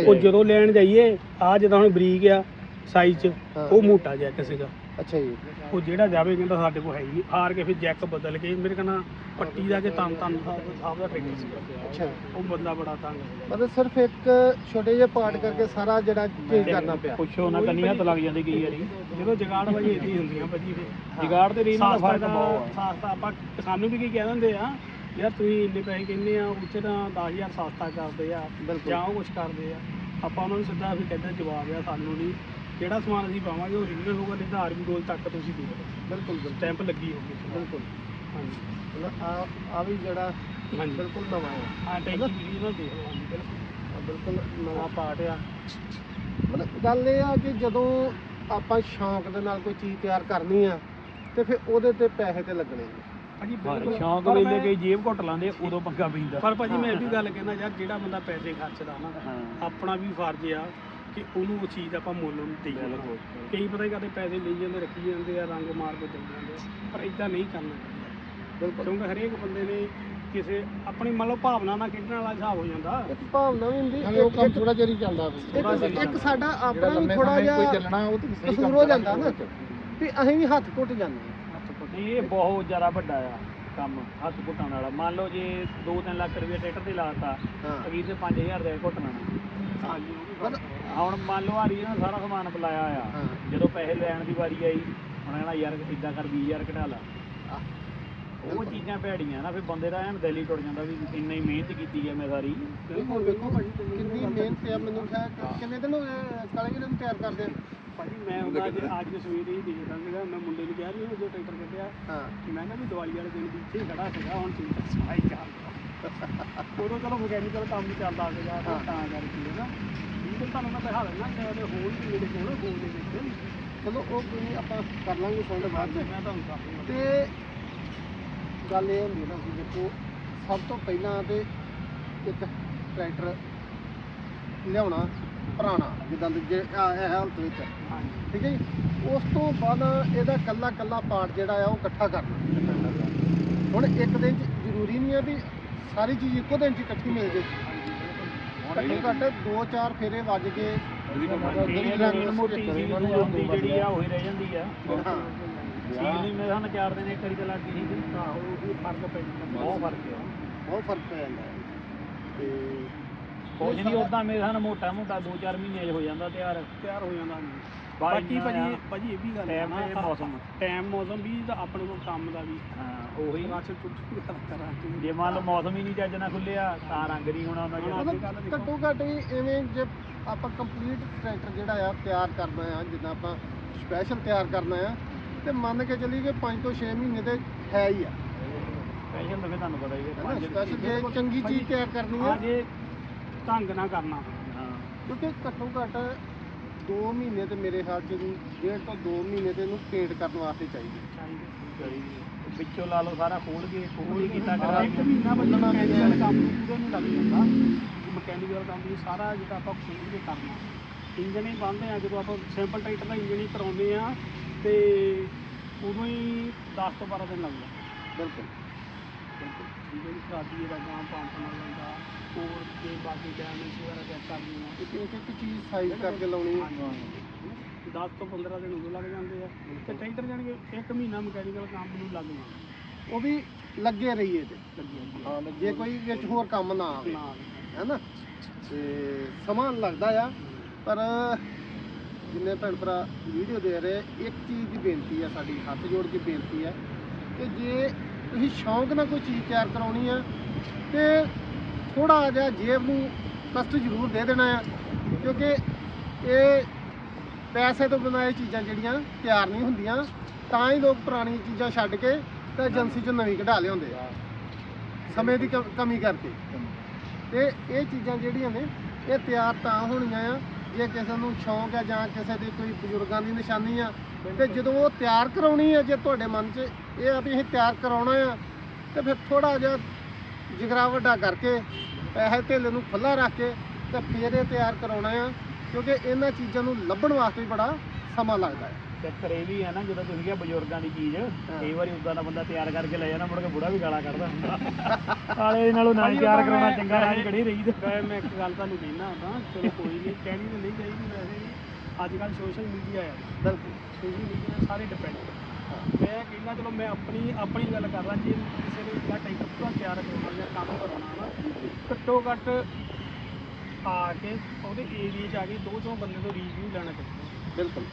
ਉਹ ਜਦੋਂ ਲੈਣ ਜਾਈਏ ਆ ਜਦੋਂ ਹੁਣ ਬਰੀਕ ਆ ਸਾਈਜ਼ ਚ ਹਾਂ। ਉਹ ਮੋਟਾ ਜੈਕ ਸੀਗਾ ਅੱਛਾ ਜੀ। ਉਹ ਜਿਹੜਾ ਜਾਵੇ ਕਹਿੰਦਾ ਸਾਡੇ ਕੋਲ ਹੈ ਹੀ ਨਹੀਂ। ਹਾਰ ਕੇ ਫਿਰ ਜੈਕ ਬਦਲ ਕੇ ਮੇਰੇ ਕਹਿੰਦਾ ਪੱਟੀ ਦਾ ਕੇ ਤਨ ਤਨ ਸਾਹਿਬ ਦਾ ਸੀ। ਅੱਛਾ। ਉਹ ਬੰਦਾ ਬੜਾ ਤੰਗ ਮਤਲਬ ਸਿਰਫ ਇੱਕ ਛੋਟੇ ਜਿਹੇ ਪਾਰਟ ਕਰਕੇ ਸਾਰਾ ਜਿਹੜਾ ਚੇਂਜ ਕਰਨਾ ਪਿਆ। ਪੁੱਛੋ ਨਾ ਕੰਨੀ ਹੱਥ ਲੱਗ ਜਾਂਦੇ ਕਈ ਵਾਰੀ। ਜਦੋਂ ਜਗਾੜ ਭਾਜੀ ਇੱਥੇ ਹੀ ਹੁੰਦੀਆਂ ਭਾਜੀ ਫਿਰ। ਜਗਾੜ ਤੇ ਰੀਨ ਦਾ ਫ਼ਰਕ ਬਹੁਤ ਆ ਸਾਸਤਾ ਆਪਾਂ ਸਾਨੂੰ ਵੀ ਕੀ ਕਹਿ ਦਿੰਦੇ ਆ ਯਾਰ ਤੁਸੀਂ ਇੰਨੇ ਪੈਸੇ ਕਹਿੰਦੇ ਆ ਉੱਥੇ ਤਾਂ 10000 ਸਸਤਾ ਕਰਦੇ ਆ ਬਿਲਕੁਲ। ਜਾਂ ਉਹ ਕੁਝ ਕਰਦੇ ਆ। ਆਪਾਂ ਉਹਨਾਂ ਨੂੰ ਸਿੱਧਾ ਵੀ ਕਹਿੰਦੇ ਜਵਾਬ ਆ ਸਾਨੂੰ ਨਹੀਂ। ਜਿਹੜਾ ਸਮਾਨ ਅਸੀਂ ਪਾਵਾਂਗੇ ਉਹ ਓਰੀਜਨਲ ਹੋਊਗਾ ਨਹੀਂ ਤਾਂ ਆਰਮੀ ਰੋਲ ਤੱਕ ਤੁਸੀਂ ਦੇ ਦਿਓ। ਬਿਲਕੁਲ ਬਿਲਕੁਲ। ਸਟੈਂਪ ਲੱਗੀ ਹੋਊਗੀ ਬਿਲਕੁਲ। ਹਾਂਜੀ। ਮਤਲਬ ਆ ਆ ਵੀ ਜਿਹੜਾ ਹਾਂਜੀ। ਬਿਲਕੁਲ ਨਵਾਂ ਹੈ। ਹਾਂ ਟੈਂਕੀ ਵੀ ਨਾ ਦੇਖ ਲਓ ਹਾਂਜੀ ਬਿਲਕੁਲ। ਆ ਬਿਲਕੁਲ ਨਵਾਂ। ਪਾਰਟ ਆ। ਮਤਲਬ ਗੱਲ ਇਹ ਆ ਕਿ ਜਦੋਂ ਆਪਾਂ ਸ਼ੌਂਕ ਦੇ ਨਾਲ ਕੋਈ ਚੀਜ਼ ਤਿਆਰ ਕਰਨੀ ਆ ਤੇ ਫਿਰ ਉਹਦੇ ਤੇ ਪੈਸੇ ਤੇ ਲੱਗਣੇ ਨੇ। ਹਾਂਜੀ ਬਿਲਕੁਲ। ਸ਼ੌਂਕ ਪਰ ਵੇਲੇ ਮੈਂ- ਕਈ ਜੇਬ ਘੁੱਟ ਲਾਂਦੇ ਉਦੋਂ ਪੰਗਾ ਪੈਂਦਾ। ਪਰ ਭਾਜੀ ਮੈਂ ਇਹ ਵੀ ਗੱਲ ਕਹਿੰਦਾ ਯਾਰ ਜਿਹੜਾ ਬੰਦਾ ਪੈਸੇ ਖਰਚਦਾ ਨਾ ਹਾਂ। ਆਪਣਾ ਵੀ ਫਰਜ਼ ਆ। ਕਿ ਉਹਨੂੰ ਉਹ ਚੀਜ਼ ਆਪਾਂ ਮੁੱਲ ਨੂੰ ਦੇਈਏ। ਬਿਲਕੁਲ। ਕਈ ਪਤਾ ਹੀ ਕਦੇ ਪੈਸੇ ਲਈ ਜਾਂਦੇ ਰੱਖੀ ਜਾਂਦੇ ਆ ਰੰਗ ਮਾਰ ਕੇ ਦੇਈ ਜਾਂਦੇ ਆ ਪਰ ਇਦਾਂ ਨਹੀਂ ਕਰਨਾ ਚਾਹੀਦਾ। ਬਿਲਕੁਲ। ਕਿਉਂਕਿ ਹਰੇਕ ਬੰਦੇ ਨੇ ਕਿਸੇ ਆਪਣੀ ਮੰਨ ਲਓ ਭਾਵਨਾ ਨਾਲ ਖੇਡਣ ਵਾਲਾ ਹਿਸਾਬ ਹੋ ਜਾਂਦਾ। ਇੱਕ ਭਾਵਨਾ ਵੀ ਹੁੰਦੀ ਨਾਲੇ ਉਹ ਕੰਮ ਇੱਕ- ਥੋੜਾ ਜਿਹਾ ਹੀ ਚੱਲਦਾ ਥੋੜ੍ਹਾ ਇੱਕ ਜਿਹਾ ਇੱਕ ਸਾਡਾ ਜਿਹੜਾ ਆਪਣਾ ਵੀ ਲੰਮੇ ਥੋੜਾ ਸਮੇਂ ਕੋਈ ਜਿਹਾ ਚੱਲਣਾ ਉਹ ਤੇ ਸਹੀ ਕਸੂਰ ਹੋ ਜਾਂਦਾ ਨਾ। ਵੀ ਅਸੀਂ ਵੀ ਹੱਥ ਘੁੱਟ ਜਾਂਦੇ ਹਾਂ। ਇਹ ਬਹੁਤ ਜ਼ਿਆਦਾ ਵੱਡਾ ਆ ਕੰਮ ਹੱਥ ਘੁੱਟਣ ਵਾਲਾ। ਮੰਨ ਲਓ ਜੇ 2-3 ਲੱਖ ਰੁਪਏ ਟਰੈਕਟਰ ਤੇ ਲਾਤਾ ਹਾਂ। ਅਗੀਰ ਤੇ 5000 ਦੇ ਘੁੱਟਣਾ ਹਾਂਜੀ ਉਹ ਵੀ ਮਤਲਬ ਹੁਣ ਮੰਨ ਲਓ ਹਾਰੀ ਨਾ ਸਾਰਾ ਸਮਾਨ ਬੁਲਾਇਆ ਆ ਹਾਂ। ਜਦੋਂ ਪੈਸੇ ਲੈਣ ਦੀ ਵਾਰੀ ਆਈ ਹੁਣ ਕਹਿੰਦਾ ਯਾਰ ਇਦਾਂ ਕਰ 20000 ਘਟਾ ਲਾ। ਉਹ ਚੀਜ਼ਾਂ ਭੈੜੀਆਂ ਨਾ ਫਿਰ ਬੰਦੇ ਦਾ ਐਨ ਦਿਲ ਹੀ ਟੁੱਟ ਜਾਂਦਾ ਵੀ ਇੰਨੀ ਮਿਹਨਤ ਕੀਤੀ ਹੈ ਮੈਂ ਸਾਰੀ। ਬਿਲਕੁਲ ਵੇਖੋ ਭਾਜੀ ਕਿੰਨੀ ਮਿਹਨਤ ਹੈ ਮੈਨੂੰ ਖਿਆਲ ਕਿ- ਕਿੰਨੇ ਦਿਨ ਹੋ ਗਏ ਕਾਲੇ ਵੀਰੇ ਨੂੰ ਤਿਆਰ ਕਰਦੇ ਆ? ਭਾਜੀ ਮੈਂ ਹੁਣ ਅੱਜ ਅੱਜ ਸਵੇਰੇ ਹੀ ਦੇਖਦਾ ਸੀਗਾ ਮੈਂ ਮੁੰਡੇ ਨੂੰ ਕਿਹਾ ਵੀ ਉਹ ਜੋ ਟਰੈਕਟਰ ਕੱਢਿਆ। ਹਾਂ। ਮੈਂ ਕਿਹਾ ਵੀ ਦਿਵਾਲੀ ਵਾਲੇ ਦਿਨ ਵੀ ਇੱਥੇ ਹੀ ਖੜਾ ਸੀਗਾ ਹੁਣ ਚੀਜ਼ ਸਫ਼ਾਈ ਚੱਲਦਾ। ਉਦੋਂ ਚਲੋ ਮਕੈਨੀਕਲ ਕੰਮ ਚੱਲਦਾ ਸੀਗਾ ਤੇ ਹਾਂ। ਤਾਂ ਕਰਕੇ ਹੈ ਨਾ। ਤਾਂ ਤੁਹਾਨੂੰ ਮੈਂ ਦਿਖਾ ਦਿੰਦਾ ਸ਼ਾਇਦ ਹੋਰ ਵੀ ਮੇਰੇ ਕੋਲ ਫੋਨ ਦੇ ਵਿੱਚ। ਚਲੋ ਉਹ ਕੋਈ ਨਹੀਂ ਆਪਾਂ ਕਰ ਲਾਂਗੇ ਸੌਂਡ ਬਾਅਦ ਚ। ਮੈਂ ਤੁਹਾਨੂੰ ਦੱਸ ਦੂੰਗਾ ਤੇ ਗੱਲ ਇਹ ਹੁੰਦੀ ਨਾ ਵੀ ਦੇਖੋ ਸਭ ਤੋਂ ਪਹਿਲਾਂ ਤੇ ਇੱਕ ਟਰੈਕਟਰ ਲਿਆਉਣਾ ਪੁਰਾਣਾ ਜਿੱਦਾਂ ਦੇ ਜੇ ਆ ਇਹ ਹਾਲਤ ਵਿੱਚ। ਠੀਕ ਹੈ ਜੀ? ਉਸ ਤੋਂ ਬਾਅਦ ਇਹਦਾ ਕੱਲਾ ਕੱਲਾ ਪਾਰਟ ਜਿਹੜਾ ਆ ਉਹ ਇਕੱਠਾ ਕਰਨਾ। ਹੁਣ ਇੱਕ ਦਿਨ ਚ ਜ਼ਰੂਰੀ ਨਹੀਂ ਹੈ ਵੀ ਸਾਰੀ ਚੀਜ਼ ਇੱਕੋ ਦਿਨ ਚ ਇਕੱਠੀ ਮਿਲ ਜੇ। ਘੱਟੋ ਘੱਟ ਦੋ ਚਾਰ ਫੇਰੇ ਵੱਜ ਕੇ ਇਹ ਰੰਗ ਮੋਟੀ ਸੀ ਹੁੰਦੀ ਜਿਹੜੀ ਆ ਉਹੀ ਰਹਿ ਜਾਂਦੀ ਆ। ਹਾਂ। ਸੀਲ ਨਹੀਂ ਮੇਰੇ ਸਾਨੂੰ ਚਾਰ ਦਿਨ ਇੱਕ ਵਾਰੀ ਤੇ ਲੱਗ ਗਈ ਸੀ ਆਹੋ ਉਹ ਵੀ ਫ਼ਰਕ ਪੈ ਜਾਂਦਾ ਬਹੁਤ ਫ਼ਰਕ ਆ। ਬਹੁਤ ਫ਼ਰਕ ਪੈ ਜਾਂਦਾ। ਹੈ ਤੇ ਕੁਝ ਨਹੀਂ ਉਦਾਂ ਮੇਰੇ ਸਾਨੂੰ ਮੋਟਾ ਮੋਟਾ 2-4 ਮਹੀਨੇ 'ਚ ਹੋ ਜਾਂਦਾ ਤਿਆਰ। ਤਿਆਰ ਹੋ ਜਾਂਦਾ ਬਾਕੀ ਭਾਜੀ ਭਾਜੀ ਇਹ ਵੀ ਗੱਲ ਹੈ ਨਾ ਮੌਸਮ ਟਾਈਮ ਮੌਸਮ ਵੀ ਤਾਂ ਆਪਣੇ ਕੋਲ ਕੰਮ ਦਾ ਵੀ। ਹਾਂ ਉਹੀ। ਰਸ਼ ਟੁੱਟ ਕਰਾਂਗੇ ਜੇ ਮੰਨ ਲਓ ਮੌਸਮ ਹੀ ਨਹੀਂ ਚੱਜ ਨਾਲ ਖੁੱਲਿਆ ਤਾਂ ਰੰਗ ਨਹੀਂ ਹੋਣਾ ਉਹਨਾਂ ਜਿਹੜਾ ਘੱਟੋ ਘੱਟ ਹੀ ਐਵੇਂ ਜੇ ਆਪਾਂ ਕੰਪਲੀਟ ਟਰੈਕਟਰ ਜਿਹੜਾ ਆ ਤਿਆਰ ਕਰਨਾ ਆ ਜਿੱਦਾਂ ਆਪਾਂ ਸਪੈਸ਼ਲ ਤਿਆਰ ਕਰਨਾ ਆ ਤੇ ਮੰਨ ਕੇ ਚੱਲੀ ਕਿ 5 ਤੋਂ 6 ਮਹੀਨੇ ਤੇ ਹੈ ਹੀ ਆ। ਸਪੈਸ਼ਲ ਤਾਂ ਤੁਹਾਨੂੰ ਪਤਾ ਹੀ ਹੈ ਸਪੈਸ਼ਲ ਜੇ ਚੰਗੀ ਚੀਜ਼ ਤਿਆਰ ਕਰਨੀ ਆ। ਹਾਂ ਜੇ ਢੰਗ ਨਾਲ ਕਰਨਾ। ਹਾਂ। ਕਿਉਂਕਿ ਘੱਟੋ ਘੱਟ 2 ਮਹੀਨੇ ਤੇ ਮੇਰੇ ਖਿਆਲ ਚ ਵੀ ਡੇਢ ਤੋਂ 2 ਮਹੀਨੇ ਤੇ ਇਹਨੂੰ ਪੇਂਟ ਕਰਨ ਵਾਸਤੇ ਚਾਹੀਦੇ। ਵਿੱਚੋਂ ਲਾ ਲਓ ਸਾਰਾ ਖੋਲ ਕੇ ਖੋਲ ਕੀਤਾ ਇੱਕ ਕਰਾਂਗੇ ਮਹੀਨਾ ਭਾਜੀ ਮਕੈਨੀਕਲ ਕੰਮ ਨੂੰ ਪੂਰੇ ਨੂੰ ਲੱਗ ਜਾਂਦਾ। ਮਕੈਨੀਕਲ ਕੰਮ ਵੀ ਸਾਰਾ ਜਿਹੜਾ ਆਪਾਂ ਖੋਲ ਕੇ ਕਰਨਾ। ਇੰਜਨ ਹੀ ਬੰਨਦੇ ਆ ਜਦੋਂ ਆਪਾਂ ਸਿੰਪਲ ਟਰੈਕਟਰ ਦਾ ਇੰਜਨ ਹੀ ਕਰਾਉਂਦੇ ਆ ਤੇ ਉਦੋਂ ਹੀ 10 ਤੋਂ 12 ਦਿਨ ਲੱਗ ਜਾਂਦੇ। ਬਿਲਕੁਲ। ਠੀਕ ਹੈ ਜੀ ਖਰਾਬੀ ਦਾ ਜਾਂ ਪੰਪ ਨਾਲ ਜਾਂਦਾ ਹੋਰ ਜੇ ਬਾਕੀ ਡੈਮੇਜ ਵਗੈਰਾ ਚੈੱਕ ਕਰਨੀ ਆ ਇੱਕ ਇੱਕ ਇੱਕ ਚੀਜ਼ ਸਾਈਜ਼ ਕਰਕੇ ਲਾਉਣੀ ਆ 10 ਤੋਂ 15 ਦਿਨ ਉਦੋਂ ਲੱਗ ਜਾਂਦੇ ਆ। ਤੇ ਟਰੈਕਟਰ ਜਾਣਗੇ ਇੱਕ ਮਹੀਨਾ ਮਕੈਨੀਕਲ ਕੰਮ ਨੂੰ ਲੱਗ ਜਾਂਦਾ ਉਹ ਵੀ ਲੱਗੇ ਰਹੀਏ ਤੇ। ਹਾਂ ਜੇ ਕੋਈ ਵਿੱਚ ਹੋਰ ਕੰਮ ਨਾ ਆਵੇ। ਹੈਨਾ ਤੇ ਸਮਾਂ ਲੱਗਦਾ ਆ ਪਰ ਜਿੰਨੇ ਭੈਣ ਭਰਾ ਵੀਡੀਓ ਦੇ ਰਹੇ ਇੱਕ ਚੀਜ਼ ਦੀ ਬੇਨਤੀ ਆ ਸਾਡੀ ਹੱਥ ਜੋੜ ਕੇ ਬੇਨਤੀ ਆ ਕਿ ਜੇ ਤੁਸੀਂ ਸ਼ੌਂਕ ਨਾਲ ਕੋਈ ਚੀਜ਼ ਤਿਆਰ ਕਰਾਉਣੀ ਆ ਤੇ ਥੋੜਾ ਜਿਹਾ ਜੇਬ ਨੂੰ ਕਸ਼ਟ ਜ਼ਰੂਰ ਦੇ ਦੇਣਾ ਆ, ਕਿਉਂਕਿ ਇਹ ਪੈਸੇ ਤੋਂ ਬਿਨਾਂ ਇਹ ਚੀਜ਼ਾਂ ਜਿਹੜੀਆਂ ਤਿਆਰ ਨਹੀਂ ਹੁੰਦੀਆਂ, ਤਾਂ ਹੀ ਲੋਕ ਪੁਰਾਣੀਆਂ ਚੀਜ਼ਾਂ ਛੱਡ ਕੇ ਤੇ ਏਜੰਸੀ 'ਚ ਨਵੀਂ ਕਢਾ ਲਿਆਉਂਦੇ ਆ। ਸਮੇਂ ਦੀ ਕਮ- ਕਮੀ ਕਰਕੇ। ਤੇ ਇਹ ਚੀਜ਼ਾਂ ਜਿਹੜੀਆਂ ਨੇ, ਇਹ ਤਿਆਰ ਤਾਂ ਹੋਣੀਆਂ ਆ, ਜੇ ਕਿਸੇ ਨੂੰ ਸ਼ੌਂਕ ਹੈ ਜਾਂ ਕਿਸੇ ਦੀ ਕੋਈ ਬਜ਼ੁਰਗਾਂ ਦੀ ਨਿਸ਼ਾਨੀ ਆ, ਤੇ ਜਦੋਂ ਉਹ ਤਿਆਰ ਕਰਾਉਣੀ ਹੈ ਜੇ ਤੁਹਾਡੇ ਮਨ 'ਚ ਇਹ ਆ ਵੀ ਅਸੀਂ ਤਿਆਰ ਕਰਾਉਣਾ ਆ ਤੇ ਫਿਰ ਥੋੜਾ ਜਿਹਾ ਜਿਗਰਾ ਵੱਡਾ ਕਰਕੇ ਪੈਸੇ ਧੇਲੇ ਨੂੰ ਖੁੱਲਾ ਰੱਖ ਕੇ ਤੇ ਫਿਰ ਇਹ ਤਿਆਰ ਕਰਾਉਣਾ ਆ ਕਿਉਂਕਿ ਇਹਨਾਂ ਚੀਜ਼ਾਂ ਨੂੰ ਲੱਭਣ ਵਾਸਤੇ ਬੜਾ ਸਮਾਂ ਲੱਗਦਾ ਹੈ ਚੱਕਰ ਇਹ ਵੀ ਹੈ ਨਾ ਜਦੋਂ ਤੁਸੀਂ ਕਿਹਾ ਬਜ਼ੁਰਗਾਂ ਦੀ ਚੀਜ਼ ਕਈ ਵਾਰੀ ਉਦਾਂ ਦਾ ਬੰਦਾ ਤਿਆਰ ਕਰਕੇ ਲੈ ਜਾਣਾ ਮੁੜ ਕੇ ਬੁੜਾ ਵੀ ਗਾਲਾਂ ਕੱਢਦਾ ਹੁੰਦਾ। ਆਲੇ ਨਾਲੋਂ ਨਾ ਤਿਆਰ ਕਰਾਉਣਾ ਚੰਗਾ ਰਾਜ ਕੜੀ ਰਹੀ ਤੇ ਮੈਂ ਇੱਕ ਗੱਲ ਤੁਹਾਨੂੰ ਕਹਿਣਾ ਹੁੰਦਾ ਚਲੋ ਕੋਈ ਨਹੀਂ ਕਹਿਣੀ ਨਹੀਂ ਚਾਹੀਦੀ ਵੈਸੇ ਅੱਜ ਕੱਲ੍ਹ ਸੋਸ਼ਲ ਮੀਡੀਆ ਆ। ਬਿਲਕੁਲ। ਸੋਸ਼ਲ ਮੀਡੀਆ ਸਾਰੇ ਡਿਪੈਂਡ ਮੈਂ ਕਹਿੰਦਾ ਚਲੋ ਮੈਂ ਆਪਣੀ ਆਪਣੀ ਗੱਲ ਕਰਦਾ ਜੇ ਕਿਸੇ ਨੇ ਜਿਹੜਾ ਟੈਂਕਰ ਪੂਰਾ ਤਿਆਰ ਕਰਾਉਣਾ ਜਾਂ ਕੰਮ ਕਰਾਉਣਾ ਨਾ ਘੱਟੋ ਘੱਟ ਆ ਕੇ ਉਹਦੇ ਏਰੀਆ 'ਚ ਆ ਕੇ ਦੋ ਦੋ ਬੰਦੇ ਤੋਂ ਰਿਵਿਊ ਲੈਣਾ ਚਾਹੀਦਾ। ਬਿਲਕੁਲ।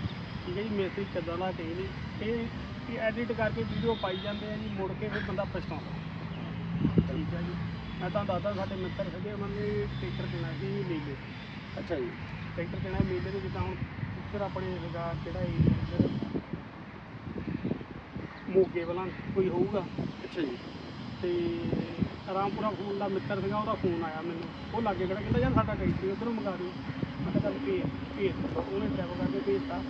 ਠੀਕ ਹੈ ਜੀ ਮੇਸਤਰੀ ਕਿੱਦਾਂ ਦਾ ਕਹੀ ਨਹੀਂ। ਇਹ ਕਿ ਐਡਿਟ ਕਰਕੇ ਵੀਡੀਓ ਪਾਈ ਜਾਂਦੇ ਆ ਜੀ ਮੁੜ ਕੇ ਫਿਰ ਬੰਦਾ ਪਛਤਾਉਂਦਾ। ਠੀਕ ਹੈ ਜੀ। ਮੈਂ ਤਾਂ ਦੱਸਦਾ ਸਾਡੇ ਮਿੱਤਰ ਸੀਗੇ ਉਹਨਾਂ ਨੇ ਟਿਕਟ ਲੈਣਾ ਸੀ ਨੀਲੇ ਅੱਛਾ ਜੀ। ਟਰੈਕਟਰ ਦੇਣਾ ਮੇਲੇ ਦੇ ਜਿੱਦਾਂ ਹੁਣ ਇੱਧਰ ਆਪਣੇ ਹੈਗਾ ਕਿਹੜਾ ਏਰੀਆ ਮੋਗੇ ਵਾਲਾ ਕੋਈ ਹੋਊਗਾ। ਅੱਛਾ ਜੀ। ਤੇ ਰਾਮਪੁਰਾ ਫੋਨ ਦਾ ਮਿੱਤਰ ਸੀਗਾ ਉਹਦਾ ਫੋਨ ਆਇਆ ਮੈਨੂੰ। ਉਹ ਲਾਗੇ ਖੜਾ ਕਹਿੰਦਾ ਯਾਰ ਸਾਡਾ ਟਰੈਕਟਰ ਉਧਰੋਂ ਮੰਗਾ ਦਿਓ। ਮੈਂ ਕਿਹਾ ਚੱਲ ਭੇਜ ਭੇਜ ਦਿਓ ਉਹਨੇ ਟਰੈਵਲ ਕਰਕੇ ਭੇਜਤਾ।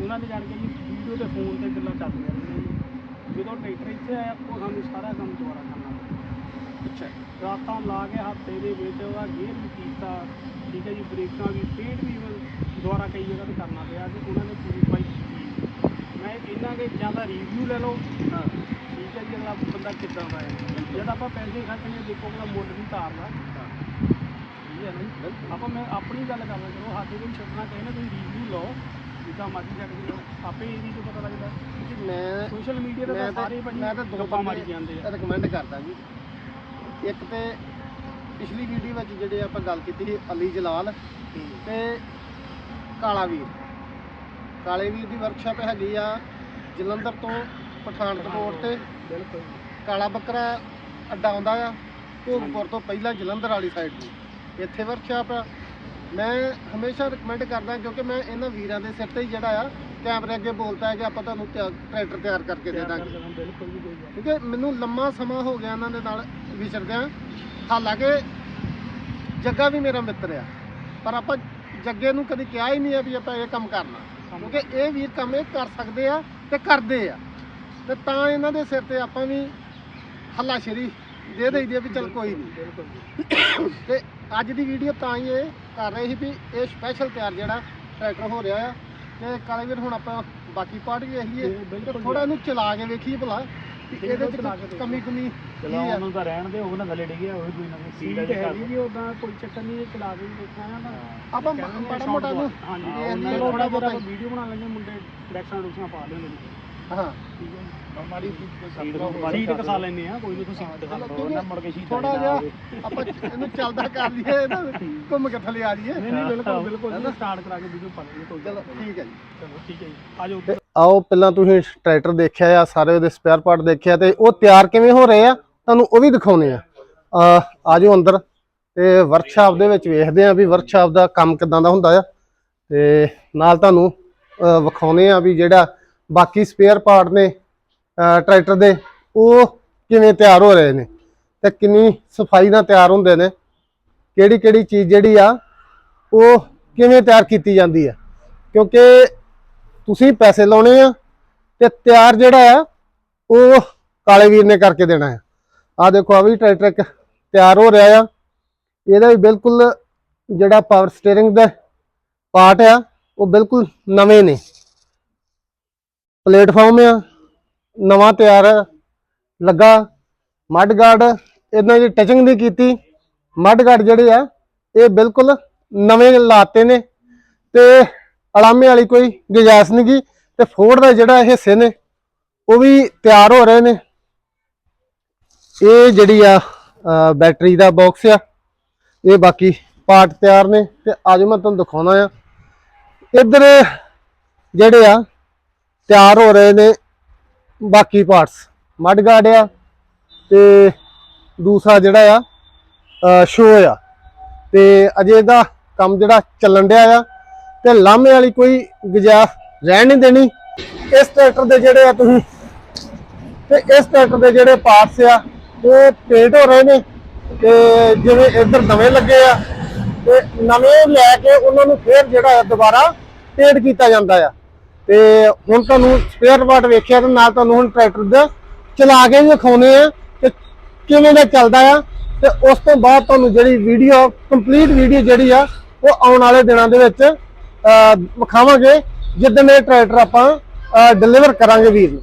ਉਹਨਾਂ ਨੇ ਜਾਣ ਕੇ ਜੀ ਵੀਡੀਓ ਤੇ ਫੋਨ ਤੇ ਗੱਲਾਂ ਚੱਲਦੀਆਂ ਰਹੀਆਂ ਜੀ ਜਦੋਂ ਟਰੈਕਟਰ ਇੱਥੇ ਆਇਆ ਉਹ ਸਾਨੂੰ ਸਾਰਾ ਕੰਮ ਦੁਬਾਰਾ ਕਰਨਾ ਪਿਆ। ਅੱਛਾ। ਰਾਤਾਂ ਲਾ ਕੇ ਹਫ਼ਤੇ ਦੇ ਵਿੱਚ ਉਹਦਾ ਗੇਅਰ ਵੀ ਕੀਤਾ। ਠੀਕ ਹੈ ਜੀ ਬ੍ਰੇਕਾਂ ਵੀ ਪੇਂਟ ਵੀ ਦੁਬਾਰਾ ਕਈ ਜਗ੍ਹਾ ਤੇ ਕਰਨਾ ਪਿਆ। ਤੇ ਉਹਨਾਂ ਨੇ ਪੂਰੀ ਪਾਈ ਮੈਂ ਇਹਨਾਂ ਕੇ ਜਾਂ ਤਾਂ ਰਿਵਿਊ ਲੈ ਲਓ। ਠੀਕ ਹੈ ਜੀ ਅਗਲਾ ਬੰਦਾ ਕਿੱਦਾਂ ਦਾ ਹੈ। ਜਦ ਆਪਾਂ ਪੈਸੇ ਖਰਚਣੇ ਦੇਖੋ ਉਹਦਾ ਮੁੱਲ ਨਹੀਂ ਤਾਰਦਾ ਠੀਕ ਹੈ ਨਾ? ਆਪਾਂ ਮੈਂ ਆਪਣੀ ਗੱਲ ਕਰਦਾ ਚਲੋ ਸਾਡੇ ਕੋਲ ਛੱਡਣਾ ਚਾਹੀਦਾ ਤੁਸੀਂ ਰਿਵਿਊ ਲਓ। ਜਿੱਦਾਂ ਮਰਜ਼ੀ ਕੇ ਲਓ। ਆਪੇ ਇਹਦੀ ਤੋਂ ਪਤਾ ਲੱਗਦਾ। ਜੀ ਮੈਂ ਸੋਸ਼ਲ ਮੀਡੀਆ ਤੇ ਸਾਰੇ ਭਾਜੀ ਮੈਂ ਤਾਂ ਦੋ ਮਾਰੀ ਜਾਂਦੇ ਆ। ਰეკਮੈਂਡ ਕਰਦਾ ਜੀ। ਇੱਕ ਤੇ ਪਿਛਲੀ ਵੀਡੀਓ ਵਿੱਚ ਜਿਹੜੇ ਆਪਾਂ ਗੱਲ ਕੀਤੀ ਸੀ ਅਲੀ ਜਲਾਲ ਤੇ ਕਾਲਾ ਵੀਰ। ਕਾਲੇ ਵੀਰ ਦੀ ਵਰਕਸ਼ਾਪ ਹੈਗੀ ਆ ਜਲੰਧਰ ਤੋਂ ਪਠਾਨਕੋਟ ਤੇ ਬਿਲਕੁਲ। ਕਾਲਾ ਬੱਕਰਾ ਅੱਡਾ ਆਉਂਦਾ ਆ ਭੋਗਪੁਰ ਤੋਂ ਪਹਿਲਾਂ ਜਲੰਧਰ ਵਾਲੀ ਸਾਈਡ ਦੀ ਇੱਥੇ ਵਰਕਸ਼ਾਪ ਆ। ਮੈਂ ਹਮੇਸ਼ਾ ਰეკਮੈਂਡ ਕਰਦਾ ਕਿਉਂਕਿ ਮੈਂ ਇਹਨਾਂ ਵੀਰਾਂ ਦੇ ਸਿਰ ਤੇ ਹੀ ਜਿਹੜਾ ਆ ਕੈਮਰੇ ਅੱਗੇ ਬੋਲਦਾ ਹੈ ਕਿ ਆਪਾਂ ਤੁਹਾਨੂੰ ਟਰੈਕਟਰ ਤਿਆਰ ਕਰਕੇ ਦੇ ਦਾਂਗੇ। ਗੱਲ ਕਿਉਂਕਿ ਮੈਨੂੰ ਲੰਮਾ ਸਮਾਂ ਹੋ ਗਿਆ ਇਹਨਾਂ ਦੇ ਨਾਲ ਵਿਚਰਦਿਆਂ ਹਾਲਾਂਕਿ ਜੱਗਾ ਵੀ ਮੇਰਾ ਮਿੱਤਰ ਆ। ਪਰ ਆਪਾਂ ਜੱਗੇ ਨੂੰ ਕਦੀ ਕਿਹਾ ਹੀ ਨਹੀਂ ਆ ਵੀ ਆਪਾਂ ਇਹ ਕੰਮ ਕਰਨਾ। ਕੰਮ ਕਿਉਂਕਿ ਇਹ ਵੀਰ ਕੰਮ ਇਹ ਕਰ ਸਕਦੇ ਆ ਤੇ ਕਰਦੇ ਆ। ਤੇ ਤਾਂ ਇਹਨਾਂ ਦੇ ਸਿਰ ਤੇ ਆਪਾਂ ਵੀ ਹੱਲਾਸ਼ੇਰੀ ਦੇ ਦਈਦੀ ਆ ਵੀ ਚਲ ਕੋਈ ਨਹੀਂ। ਤੇ ਅੱਜ ਦੀ ਵੀਡੀਓ ਤਾਂ ਹੀ ਇਹ ਕਰ ਰਹੇ ਸੀ ਵੀ ਇਹ ਸਪੈਸ਼ਲ ਤਿਆਰ ਜਿਹੜਾ ਟਰੈਕਟਰ ਹੋ ਰਿਹਾ ਆ। ਤੇ ਕਾਲੇ ਵੀਰ ਹੁਣ ਆਪਾਂ ਬਾਕੀ ਪਾਰਟ ਵੀ ਤੇ ਬਿਲਕੁਲ ਥੋੜਾ ਇਹਨੂੰ ਚਲਾ ਕੇ ਵੇਖੀਏ ਭਲਾ। ਇਹਦੇ ਹੈ, ਚਲਾ ਕੇ ਚ ਦੇਖੋ। ਕਮੀ ਕਮੀ ਚਲੋ ਉਹਨੂੰ ਤਾਂ ਰਹਿਣ ਦੇ ਉਹ ਨਾ ਥੱਲੇ ਡਿੱਗਿਆ ਉਹ ਵੀ ਕੋਈ ਨਾ ਕੋਈ ਸੀਟ ਸੀਟ ਹੈਗੀ ਵੀ ਉਦਾਂ ਕੋਈ ਚੱਕਰ ਨਹੀਂ ਚਲਾ ਕੇ ਨਾ। ਆਪਾਂ ਮੋਟਾ ਹਾਂਜੀ ਥੋੜਾ ਬਹੁਤਾ ਵੀਡੀਓ ਬਣਾ ਲੈਂਦੇ ਮੁੰਡੇ ਡਾਇਰੈਕਸ਼ਨ ਡੂਕਸ਼ਨ ਪਾ ਲੈਂਦੇ ਨੇ। ਹਾਂ। ਠੀਕ ਹੈ ਮਾੜੀ ਸੀਟ ਨੂੰ ਸੀਟ ਕਸਾ ਲੈਂਦੇ ਆ ਕੋਈ ਨਹੀਂ ਤੁਸੀਂ ਸੀਟ ਕਸਾ ਚਲੋ ਲਓ ਉਹਨਾਂ ਮੁੜ ਕੇ ਸ਼ੀਟ ਥੋੜਾ ਜਿਹਾ ਆਪਾਂ ਇਹਨੂੰ ਚੱਲਦਾ ਕਰ ਲਈਏ ਨਾ ਘੁੰਮ ਕੇ ਥੱਲੇ ਆ ਜਾਈਏ। ਨਹੀਂ ਨਹੀਂ ਬਿਲਕੁਲ ਬਿਲਕੁਲ ਜੀ ਸਟਾਰਟ ਕਰਾ ਕੇ ਵੀਡੀਓ ਪਾ ਲੈਂਦੇ ਕੋਈ ਚਲੋ ਠੀਕ ਹੈ ਜੀ। ਚਲੋ ਠੀਕ ਹੈ ਜੀ। ਆ ਜਾਓ। ਤੇ ਆਓ ਪਹਿਲਾਂ ਤੁਸੀਂ ਟਰੈਕਟਰ ਦੇਖਿਆ ਆ ਸਾਰੇ ਉਹਦੇ ਸਪੇਅਰ ਪਾਰਟ ਦੇਖਿਆ ਤੇ ਉਹ ਤਿਆਰ ਕਿਵੇਂ ਹੋ ਰਹੇ ਆ ਤੁਹਾਨੂੰ ਉਹ ਵੀ ਦਿਖਾਉਨੇ ਆ। ਆ ਆਜੋ ਅੰਦਰ ਤੇ ਵਰਕਸ਼ਾਪ ਦੇ ਵਿੱਚ ਵੇਖਦੇ ਆ ਵੀ ਵਰਕਸ਼ਾਪ ਦਾ ਕੰਮ ਕਿਦਾਂ ਦਾ ਹੁੰਦਾ ਆ। ਤੇ ਨਾਲ ਤੁਹਾਨੂੰ ਅ, ਵਿਖਾਉਨੇ ਆ ਵੀ ਜਿਹੜਾ ਬਾਕੀ ਸਪੇਅਰ ਪਾਰਟ ਨੇ ਟਰੈਕਟਰ ਦੇ ਉਹ ਕਿਵੇਂ ਤਿਆਰ ਹੋ ਰਹੇ ਨੇ ਤੇ ਕਿੰਨੀ ਸਫ਼ਾਈ ਨਾਲ ਤਿਆਰ ਹੁੰਦੇ ਨੇ ਕਿਹੜੀ ਕਿਹੜੀ ਚੀਜ਼ ਜਿਹੜੀ ਆ ਉਹ ਕਿਵੇਂ ਤਿਆਰ ਕੀਤੀ ਜਾਂਦੀ ਆ। ਕਿਉਂਕਿ ਤੁਸੀਂ ਪੈਸੇ ਲਾਉਣੇ ਆ ਤੇ ਤਿਆਰ ਜਿਹੜਾ ਆ, ਉਹ ਕਾਲੇ ਵੀਰ ਨੇ ਕਰਕੇ ਦੇਣਾ ਹੈ ਆ ਦੇਖੋ ਆ ਵੀ ਟਰੈਕਟਰ ਤਿਆਰ ਹੋ ਰਿਹਾ ਆ। ਇਹਦਾ ਵੀ ਬਿਲਕੁਲ ਜਿਹੜਾ ਪਾਵਰ ਸਟੀਅਰਿੰਗ ਦਾ ਪਾਰਟ ਆ, ਉਹ ਬਿਲਕੁਲ ਨਵੇਂ ਨੇ। ਪਲੇਟਫਾਰਮ ਆ, ਨਵਾਂ ਤਿਆਰ ਲੱਗਾ। ਮੱਡ ਗਾਰਡ ਇਹਨਾਂ ਦੀ ਟਚਿੰਗ ਨਹੀਂ ਕੀਤੀ। ਮੱਡ ਗਾਰਡ ਜਿਹੜੇ ਆ, ਇਹ ਬਿਲਕੁਲ ਨਵੇਂ ਲਾਤੇ ਨੇ। ਤੇ ਅਲਾਮੇ ਵਾਲੀ ਕੋਈ ਗੁੰਜਾਇਸ਼ ਨਹੀਂ ਗੀ ਤੇ ਫੋਰਡ ਦਾ ਜਿਹੜਾ ਹਿੱਸੇ ਨੇ, ਉਹ ਵੀ ਤਿਆਰ ਹੋ ਰਹੇ ਨੇ। ਇਹ ਜਿਹੜੀ ਆ ਬੈਟਰੀ ਦਾ ਬਾਕਸ ਆ, ਇਹ ਬਾਕੀ ਪਾਰਟ ਤਿਆਰ ਨੇ ਤੇ ਅੱਜ ਮੈਂ ਤੁਹਾਨੂੰ ਦਿਖਾਉਣਾ ਆ। ਇੱਧਰ ਜਿਹੜੇ ਆ, ਤਿਆਰ ਹੋ ਰਹੇ ਨੇ ਬਾਕੀ ਪਾਰਟਸ ਮੱਡ ਗਾਰਡ ਆ ਤੇ ਦੂਸਰਾ ਜਿਹੜਾ ਆ ਸ਼ੋ ਆ। ਤੇ ਅਜੇ ਦਾ ਕੰਮ ਜਿਹੜਾ ਚੱਲਣ ਡਿਆ ਆ ਤੇ ਲਾਮੇ ਵਾਲੀ ਕੋਈ ਗੁੰਜਾਇਸ਼ ਰਹਿਣ ਨਹੀਂ ਦੇਣੀ। ਇਸ ਟਰੈਕਟਰ ਦੇ ਜਿਹੜੇ ਆ ਤੁਸੀਂ, ਤੇ ਇਸ ਟਰੈਕਟਰ ਦੇ ਜਿਹੜੇ ਪਾਰਟਸ ਆ, ਉਹ ਪੇਂਟ ਹੋ ਰਹੇ ਨੇ। ਤੇ ਜਿਵੇਂ ਇੱਧਰ ਨਵੇਂ ਲੱਗੇ ਆ, ਤੇ ਨਵੇਂ ਲੈ ਕੇ ਉਹਨਾਂ ਨੂੰ ਫੇਰ ਜਿਹੜਾ ਆ ਦੁਬਾਰਾ ਪੇਂਟ ਕੀਤਾ ਜਾਂਦਾ ਆ। ਤੇ ਹੁਣ ਤੁਹਾਨੂੰ ਸਪੇਅਰ ਪਾਰਟ ਵੇਖਿਆ ਤੇ ਨਾਲ ਤੁਹਾਨੂੰ ਹੁਣ ਟਰੈਕਟਰ ਦਾ ਚਲਾ ਕੇ ਵੀ ਦਿਖਾਉਣੇ ਆ ਕਿ ਕਿਵੇਂ ਦਾ ਚੱਲਦਾ ਆ। ਤੇ ਉਸ ਤੋਂ ਬਾਅਦ ਤੁਹਾਨੂੰ ਜਿਹੜੀ ਵੀਡੀਓ ਕੰਪਲੀਟ ਵੀਡੀਓ ਜਿਹੜੀ ਆ, ਉਹ ਆਉਣ ਵਾਲੇ ਦਿਨਾਂ ਦੇ ਵਿੱਚ ਵਿਖਾਵਾਂਗੇ ਜਿੱਦਣ ਇਹ ਟਰੈਕਟਰ ਆਪਾਂ ਡਿਲੀਵਰ ਕਰਾਂਗੇ ਵੀਰ ਨੂੰ।